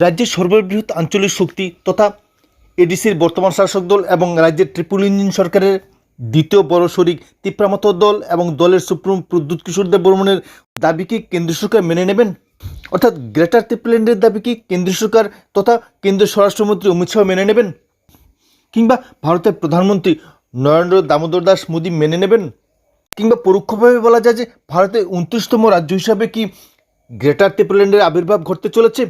রাজ্যের সর্ববৃহৎ আঞ্চলিক শক্তি তথা এডিসির বর্তমান শাসক দল এবং রাজ্যের ট্রিপল ইঞ্জিন সরকারের দ্বিতীয় বড় শরিক তিপ্রামত দল এবং দলের সুপ্রিম প্রদ্যুৎ কিশোর দেব বর্মনের দাবি কি কেন্দ্র সরকার মেনে নেবেন? অর্থাৎ গ্রেটার ত্রিপুল্যান্ডের দাবি কি কেন্দ্র সরকার তথা কেন্দ্রীয় স্বরাষ্ট্রমন্ত্রী অমিত শাহ মেনে নেবেন? কিংবা ভারতের প্রধানমন্ত্রী নরেন্দ্র দামোদর দাস মোদী মেনে নেবেন? কিংবা পরোক্ষভাবে বলা যায় যে ভারতের উনত্রিশতম রাজ্য হিসাবে কি গ্রেটার ত্রিপুল্যান্ডের আবির্ভাব ঘটতে চলেছে?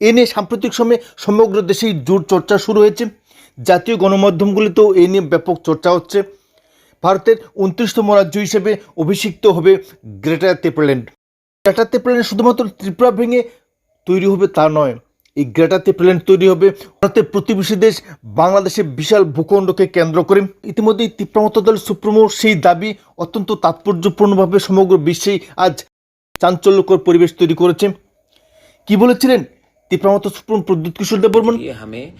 এ নিয়ে সাম্প্রতিক সময়ে সমগ্র দেশেই জোর চর্চা শুরু হয়েছে। জাতীয় গণমাধ্যমগুলিতেও এ নিয়ে ব্যাপক চর্চা হচ্ছে। ভারতের উনত্রিশতম রাজ্য হিসেবে অভিষিক্ত হবে গ্রেটার ত্রিপুল্যান্ড গ্রেটার ত্রিপুল্যান্ড শুধুমাত্র ত্রিপুরা ভেঙে তৈরি হবে তা নয়, এই গ্রেটার ত্রিপুল্যান্ড তৈরি হবে ভারতের প্রতিবেশী দেশ বাংলাদেশের বিশাল ভূখণ্ডকে কেন্দ্র করে। ইতিমধ্যেই তীব্রমত দল সুপ্রিমো সেই দাবি অত্যন্ত তাৎপর্যপূর্ণভাবে সমগ্র বিশ্বেই আজ চাঞ্চল্যকর পরিবেশ তৈরি করেছে। কি বলেছিলেন? तिपरावा तो प्रद्युत किशोर देव बर्मन हमें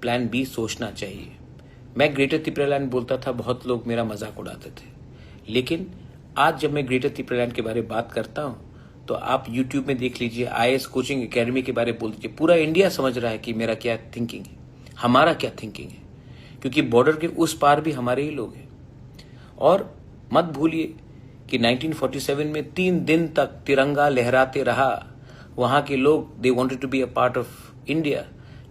प्लान बी सोचना चाहिए। मैं ग्रेटर तिपरा लैंड बोलता था, बहुत लोग मेरा मज़ाक उड़ाते थे। लेकिन आज जब मैं ग्रेटर तिपरा लैंड के बारे में बात करता हूँ तो आप YouTube में देख लीजिए आई कोचिंग अकेडमी के बारे में बोल दीजिए। पूरा इंडिया समझ रहा है कि मेरा क्या थिंकिंग है, हमारा क्या थिंकिंग है। क्योंकि बॉर्डर के उस पार भी हमारे ही लोग हैं। और मत भूलिए कि 1947 में तीन दिन तक तिरंगा लहराते रहा। वहाँ के लोग they wanted to be a part of India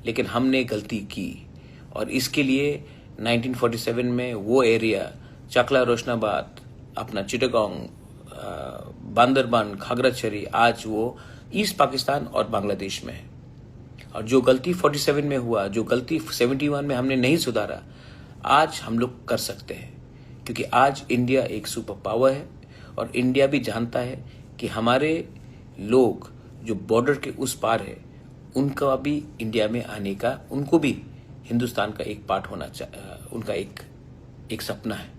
लेकिन हमने गलती की। और इसके लिए 1947 में वो एरिया चकला रोशनाबाद अपना चिटगांव अ, बांदरबान खागराछड़ी आज वो ईस्ट पाकिस्तान और बांग्लादेश में है। और जो गलती 47 में हुआ जो गलती 71 में हमने नहीं सुधारा आज हम लोग कर सकते हैं। क्योंकि आज इंडिया एक सुपर पावर है और इंडिया भी जानता है कि हमारे लोग जो बॉर्डर के उस पार है, उनका भी इंडिया में आने का, उनको भी हिंदुस्तान का एक पार्ट होना उनका एक एक सपना है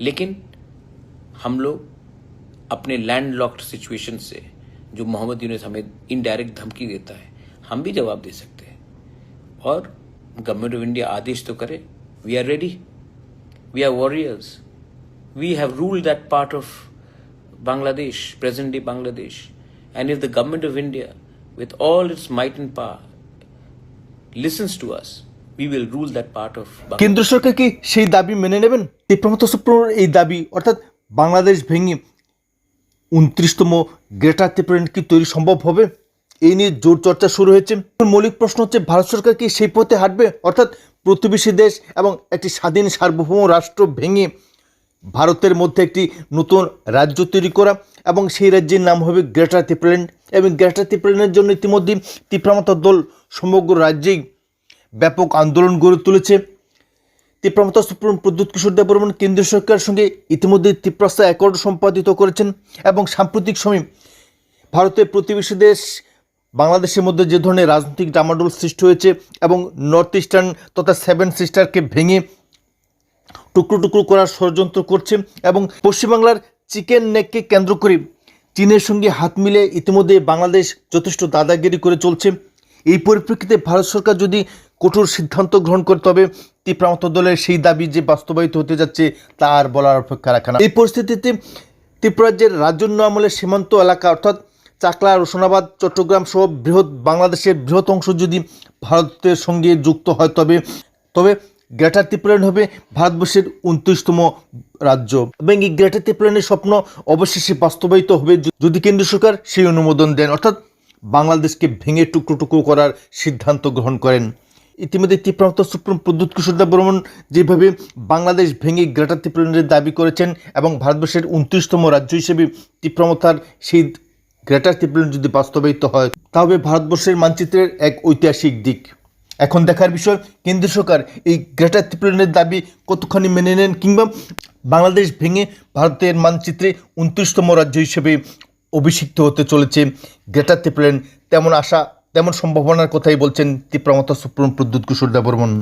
लेकिन हम लोग अपने लैंड लॉक्ड सिचुएशन से, जो मोहम्मद यूनिस हमें इनडायरेक्ट धमकी देता है, हम भी जवाब दे सकते हैं और गवर्नमेंट ऑफ़ इंडिया आदेश तो करे we are ready we are warriors we have ruled that part of Bangladesh present day Bangladesh. And if the government of India, with all its might and power, listens to us, we will rule that part of. কেন্দ্র সরকার কি সেই দাবি মেনে নেবেন? এই দাবি অর্থাৎ বাংলাদেশ ভেঙে উনত্রিশতম গ্রেটার ত্রিপুরান্ড কি তৈরি সম্ভব হবে? এই নিয়ে জোর চর্চা শুরু হয়েছে। মৌলিক প্রশ্ন হচ্ছে ভারত সরকার কি সেই পথে হাঁটবে? অর্থাৎ প্রতিবেশী দেশ এবং একটি স্বাধীন সার্বভৌম রাষ্ট্র ভেঙে ভারতের মধ্যে একটি নতুন রাজ্য তৈরি করা এবং সেই রাজ্যের নাম হবে গ্রেটার ত্রিপুরাল্যান্ড এবং গ্রেটার ত্রিপুরাল্যান্ডের জন্য ইতিমধ্যে তীব্রমত দল সমগ্র রাজ্যেই ব্যাপক আন্দোলন গড়ে তুলেছে। তীব্রমতা সুপ্রিম প্রদ্যুৎ কিশোর দেব বর্মন কেন্দ্রীয় সরকারের সঙ্গে ইতিমধ্যে তীব্রাস্তা অ্যাকর্ড সম্পাদিত করেছেন এবং সাম্প্রতিক সময়ে ভারতের প্রতিবেশী দেশ বাংলাদেশের মধ্যে যে ধরনের রাজনৈতিক ডামাডোল সৃষ্টি হয়েছে এবং নর্থ ইস্টার্ন তথা সেভেন সিস্টারকে ভেঙে টুকরো টুকরো করার ষড়যন্ত্র করছে এবং পশ্চিমবাংলার চিকেন নেককে কেন্দ্র করে চীনের সঙ্গে হাত মিলে ইতিমধ্যে বাংলাদেশ যথেষ্ট দাদাগিরি করে চলছে। এই পরিপ্রেক্ষিতে ভারত সরকার যদি কঠোর সিদ্ধান্ত গ্রহণ করে, তবে তীব্রামত দলের সেই দাবি যে বাস্তবায়িত হতে যাচ্ছে, তা আর বলার অপেক্ষা রাখে না। এই পরিস্থিতিতে ত্রিপুরাজ্যের রাজন্য আমলের সীমান্ত এলাকা অর্থাৎ চাকলা, রোশনাবাদ, চট্টগ্রাম সহ বৃহৎ বাংলাদেশের বৃহৎ অংশ যদি ভারতের সঙ্গে যুক্ত হয়, তবে তবে গ্রেটার ত্রিপুরান হবে ভারতবর্ষের উনত্রিশতম রাজ্য। এবং এই গ্রেটার ত্রিপুরানের স্বপ্ন অবশেষে বাস্তবায়িত হবে যদি কেন্দ্র সরকার সেই অনুমোদন দেন। অর্থাৎ বাংলাদেশকে ভেঙে টুকরো টুকরো করার সিদ্ধান্ত গ্রহণ করেন। ইতিমধ্যে তীব্রমত সুপ্রিম প্রদ্যুৎ কিশোর দেব বর্মন যেভাবে বাংলাদেশ ভেঙে গ্রেটার ত্রিপুরানের দাবি করেছেন এবং ভারতবর্ষের উনত্রিশতম রাজ্য হিসেবে তীব্রমতার সেই গ্রেটার ত্রিপুরান যদি বাস্তবায়িত হয়, তাহলে ভারতবর্ষের মানচিত্রের এক ঐতিহাসিক দিক। এখন দেখার বিষয় কেন্দ্র সরকার এই গ্রেটার ত্রিপুরানের দাবি কতখানি মেনে নেন কিংবা বাংলাদেশ ভেঙে ভারতের মানচিত্রে উনত্রিশতম রাজ্য হিসেবে অভিষিক্ত হতে চলেছে গ্রেটার ত্রিপুরান তেমন আশা, তেমন সম্ভাবনার কথাই বলছেন ত্রিপ্রামতা সুপ্রিম প্রদ্যুৎ কিশোর দেববর্মন।